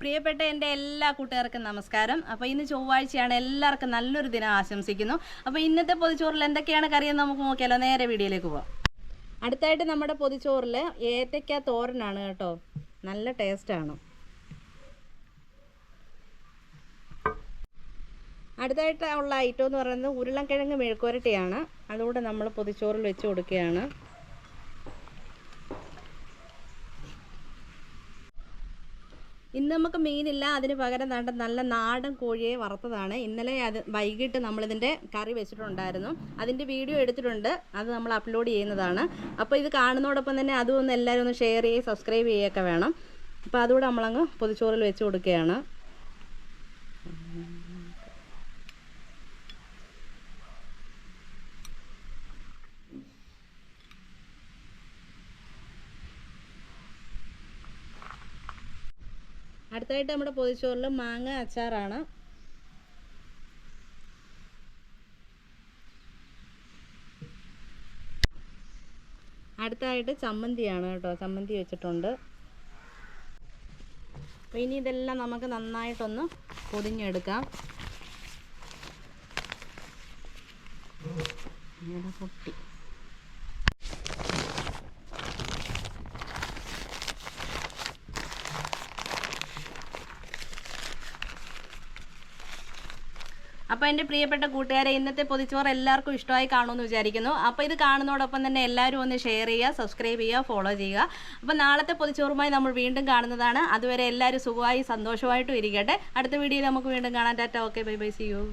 പ്രിയപ്പെട്ട എന്റെ എല്ലാ കൂട്ടുകാർക്കും നമസ്കാരം. അപ്പോൾ ഇന്ന് ചൊവ്വാഴ്ചയാണ് എല്ലാവർക്കും നല്ലൊരു ദിനം ആശംസിക്കുന്നു. അപ്പോൾ ഇന്നത്തെ പൊതിച്ചോറിൽ എന്തൊക്കെയാണ് കറിയെന്ന് നമുക്ക് നോക്കിയാലോ. നേരെ വീഡിയോയിലേക്ക് പോവാം. അടുത്തായിട്ട് നമ്മുടെ പൊതിച്ചോറിൽ ഏത്തയ്ക്ക തോരനാണ് കേട്ടോ. നല്ല ടേസ്റ്റാണ് അടുത്തായിട്ട് ഉള്ള ഐറ്റം എന്ന് പറയുന്നത് ഉരുളൻകിഴങ്ങ് മെഴുക്കുരട്ടിയാണ് അതുകൂടെ നമ്മൾ പൊതിച്ചോറിൽ വെച്ച് കൊടുക്കുകയാണ്. ഇന്ന് നമുക്ക് മീനില്ല അതിന് പകരം വേണ്ട നല്ല നാടൻ കോഴിയെ വറുത്തതാണ്. ഇന്നലെ അത് വൈകിട്ട് നമ്മളിതിന്റെ കറി വെച്ചിട്ടുണ്ടായിരുന്നു. അതിന്റെ വീഡിയോ എടുത്തിട്ടുണ്ട്. അത് നമ്മൾ അപ്ലോഡ് ചെയ്യുന്നതാണ്. അപ്പോൾ ഇത് കാണുന്നതോടൊപ്പം തന്നെ അതും ഒന്ന് എല്ലാവരും ഒന്ന് ഷെയർ ചെയ്യുക സബ്സ്ക്രൈബ് ചെയ്യുകയൊക്കെ വേണം. അപ്പോൾ അതുകൂടെ നമ്മളങ്ങ് പൊതിച്ചോറിൽ വെച്ച് കൊടുക്കുകയാണ്. അടുത്തായിട്ട് നമ്മുടെ പൊതിച്ചോറിൽ മാങ്ങ അച്ചാറാണ്. അടുത്തായിട്ട് ചമ്മന്തിയാണ് കേട്ടോ. ചമ്മന്തി വെച്ചിട്ടുണ്ട്. അപ്പോൾ ഇനി ഇതെല്ലാം നമുക്ക് നന്നായിട്ടൊന്ന് പൊതിഞ്ഞെടുക്കാം. പൊട്ടി. അപ്പോൾ എന്റെ പ്രിയപ്പെട്ട കൂട്ടുകാരെ ഇന്നത്തെ പൊതിച്ചോറ് എല്ലാവർക്കും ഇഷ്ടമായി കാണുമെന്ന് വിചാരിക്കുന്നു. അപ്പോൾ ഇത് കാണുന്നതോടൊപ്പം തന്നെ എല്ലാവരും ഒന്ന് ഷെയർ ചെയ്യുക സബ്സ്ക്രൈബ് ചെയ്യുക ഫോളോ ചെയ്യുക. അപ്പോൾ നാളത്തെ പൊതിച്ചോറുമായി നമ്മൾ വീണ്ടും കാണുന്നതാണ്. അതുവരെ എല്ലാവരും സുഖമായി സന്തോഷമായിട്ടും ഇരിക്കട്ടെ. അടുത്ത വീഡിയോയിൽ നമുക്ക് വീണ്ടും കാണാൻ tata okay bye bye see you